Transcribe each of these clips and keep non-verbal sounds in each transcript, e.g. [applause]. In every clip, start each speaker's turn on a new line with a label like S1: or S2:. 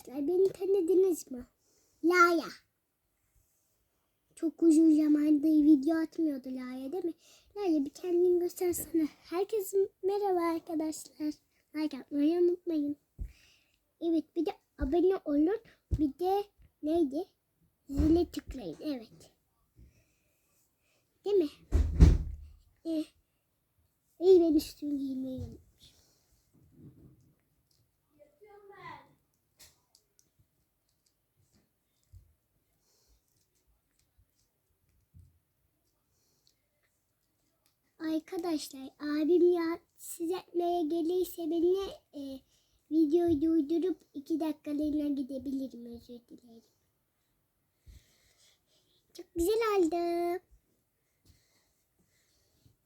S1: Arkadaşlar beni tanıdınız mı? Laya. Çok uzun zamandır video atmıyordu Laya değil mi? Laya bir kendini göstersene. Herkese merhaba arkadaşlar. Like atmayı unutmayın. Evet bir de abone olun. Bir de neydi? Zile tıklayın. Evet. Değil mi? Ee, iyi ben üstümü giymeyi unutmuşum. Arkadaşlar abim ya siz etmeye gelirse beni e, videoyu durdurup iki dakikalığına gidebilirim özür dilerim. Çok güzel.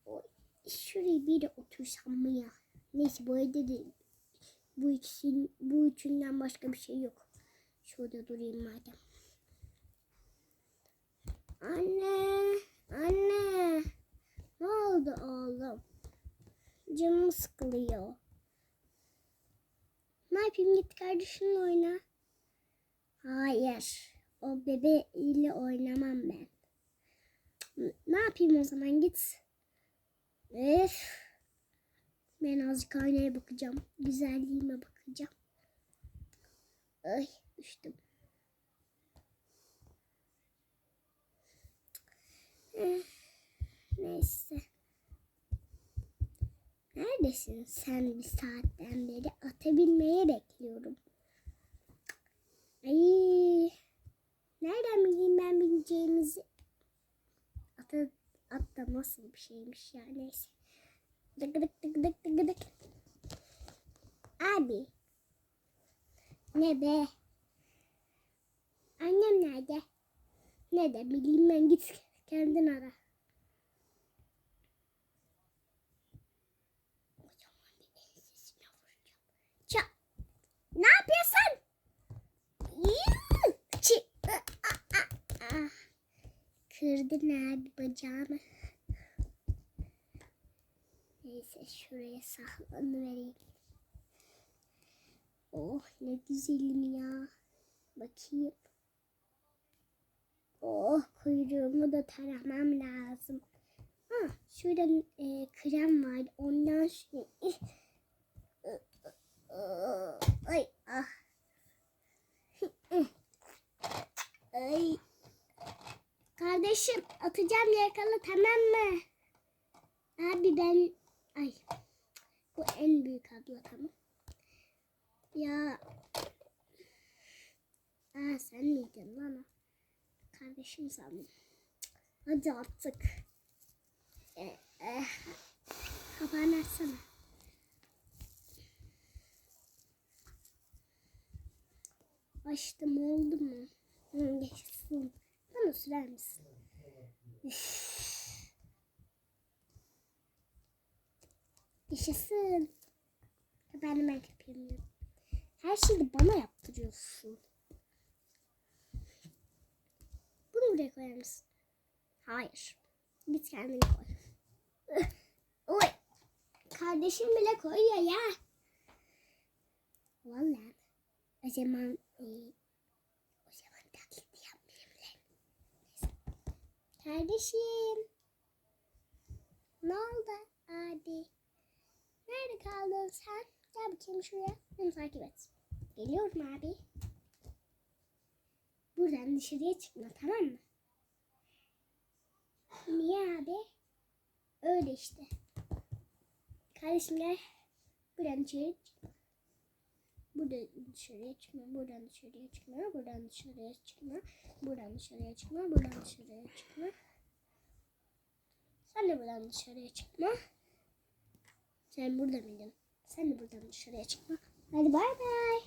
S1: Oy, Şuraya bir de otursam mı ya? Neyse bu evde de bu ikisinin, bu üçünden başka bir şey yok. Şurada durayım madem. Anne, anne. Ne oldu oğlum? Canım sıkılıyor. Ne yapayım git kardeşinle oyna. Hayır. O bebe ile oynamam ben. Ne yapayım o zaman git. Öf. Ben azıcık aynaya bakacağım. Güzelliğime bakacağım. Ay düştüm. Neyse. Neredesin sen bir saatten beri? Atabilmeye bekliyorum. Ay, nereden bileyim ben bileceğimizi? Ata, at da nasıl bir şeymiş ya neyse. Dık dık dık dık dık dık. Abi. Ne be? Annem nerede? Ne de bileyim ben git kendin ara. O zaman bir ensesine vuracağım. Ça. Ne yapıyorsun? Yuh! Çi. Ah, ah, ah. Kırdın abi bacağımı. Neyse şuraya saklanıvereyim. Oh ne güzelim ya. Bakayım. Oh kuyruğumu da taramam lazım. Ha, şurada e, krem var. Ondan sonra... Ay ah. [laughs] Ay. Kardeşim atacağım yakala tamam mı? Abi ben ay bu en büyük abla tamam. Ya Aa sen miydin lan? Kardeşim sandım. Hadi artık. Ee, eh. Kapağını açsana. Açtım oldu mu? Hı, yaşasın. Bana sürer misin? Yaşasın. Ben hemen yapayım. Her şeyi bana yaptırıyorsun. Bunu buraya koyar mısın? Hayır. Git kendin koy. [laughs] Oy. Kardeşim bile koyuyor ya. Vallahi. O zaman e, o zaman taklit yapmayayım lan. Neyse. Kardeşim. Ne oldu abi? Nerede kaldın sen? Gel bakayım şuraya. Beni takip et. Geliyorum abi. Buradan dışarıya çıkma tamam mı? Niye abi? Öyle işte. Kardeşim gel. Buradan dışarıya çıkma. Buradan dışarıya çıkma. Buradan dışarıya çıkma. Buradan dışarıya çıkma. Buradan dışarıya çıkma. Buradan dışarıya çıkma. Sen de buradan dışarıya çıkma. Sen burada mıydın? Sen de buradan dışarıya çıkma. Hadi bay bay.